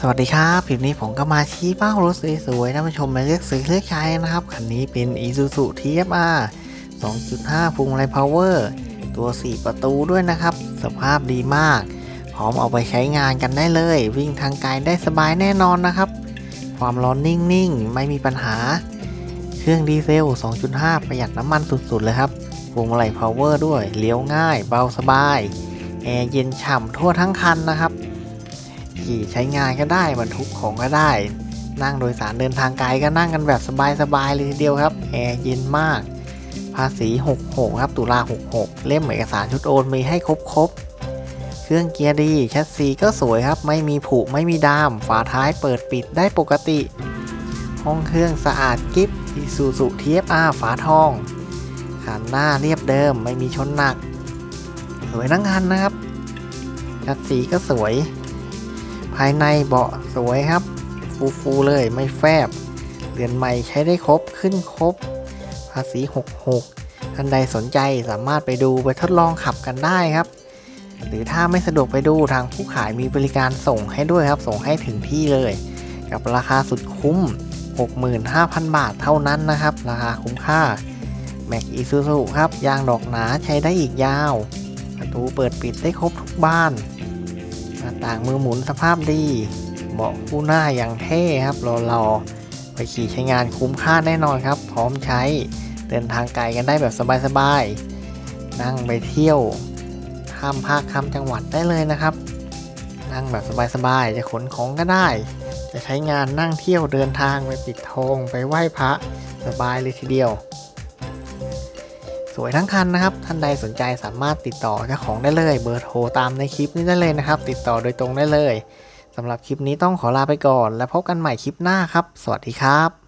สวัสดีครับคลิปนี้ผมก็มาชี้เป้ารถสวยๆนผู้ชมมาเลือกซื้อเลือกใช้นะครับ คันนี้เป็น Isuzu TFR 2.5พุงไรพาวเวอร์ตัว 4 ประตูด้วยนะครับ สภาพดีมาก พร้อมเอาไปใช้งานกันได้เลย วิ่งทางไกลได้สบายแน่นอนนะครับ ความร้อนนิ่งๆ ไม่มีปัญหา เครื่องดีเซล 2.5 ประหยัดน้ำมันสุดๆเลยครับพวงมาลัยพาวเวอร์ด้วยเลี้ยวง่าย เบาสบายแอร์เย็นฉ่ำทั่วทั้งคันนะครับ ขี่ใช้งานก็ได้บรรทุกของก็ได้ นั่งโดยสารเดินทางไกลก็นั่งกันแบบสบายๆเลยทีเดียวครับแอร์เย็นมาก ภาษี 66 ครับตุลา 66 เล่มเอกสารชุดโอนมีให้ครบๆ เครื่องเกียร์ดีแชสซีก็สวยครับ ไม่มีผุไม่มีดาม ฝาท้ายเปิดปิดได้ปกติ ห้องเครื่องสะอาดกิฟอีซูซูทีเอฟอาร์ฝาทองขันหน้าเรียบเดิมไม่มีชนหนัก สวยทั้งคันนะครับแชสซีก็สวย ภายในเบาะสวยครับ ฟูๆเลยไม่แฟบเรือนใหม่ใช้ได้ครบขึ้นครบ ภาษี 66 ท่านใดสนใจสามารถไปดูไปทดลองขับกันได้ครับ หรือถ้าไม่สะดวกไปดูทางผู้ขายมีบริการส่งให้ด้วยครับ ส่งให้ถึงที่เลย กับราคาสุดคุ้ม 65,000 บาทเท่านั้นนะครับ ราคาคุ้มค่าแม็กอีซูซูครับ ยางดอกหนาใช้ได้อีกยาว ประตูเปิดปิดได้ครบทุกบ้าน หน้าต่างมือหมุนสภาพดี เบาะคู่หน้าอย่างเท่ครับรอรอๆไปขี่ใช้งานคุ้มค่าแน่นอนครับ พร้อมใช้เดินทางไกลกันได้แบบสบายๆ นั่งไปเที่ยวข้ามภาคข้ามจังหวัดได้เลยนะครับ นั่งแบบสบายๆ จะขนของก็ได้ จะใช้งานนั่งเที่ยวเดินทางไปปิดทองไปไหว้พระสบายเลยทีเดียว สวยทั้งคันนะครับ ท่านใดสนใจสามารถติดต่อเจ้าของได้เลย เบอร์โทรตามในคลิปนี้ได้เลยนะครับ ติดต่อโดยตรงได้เลยสำหรับคลิปนี้ต้องขอลาไปก่อน แล้วพบกันใหม่คลิปหน้าครับ สวัสดีครับ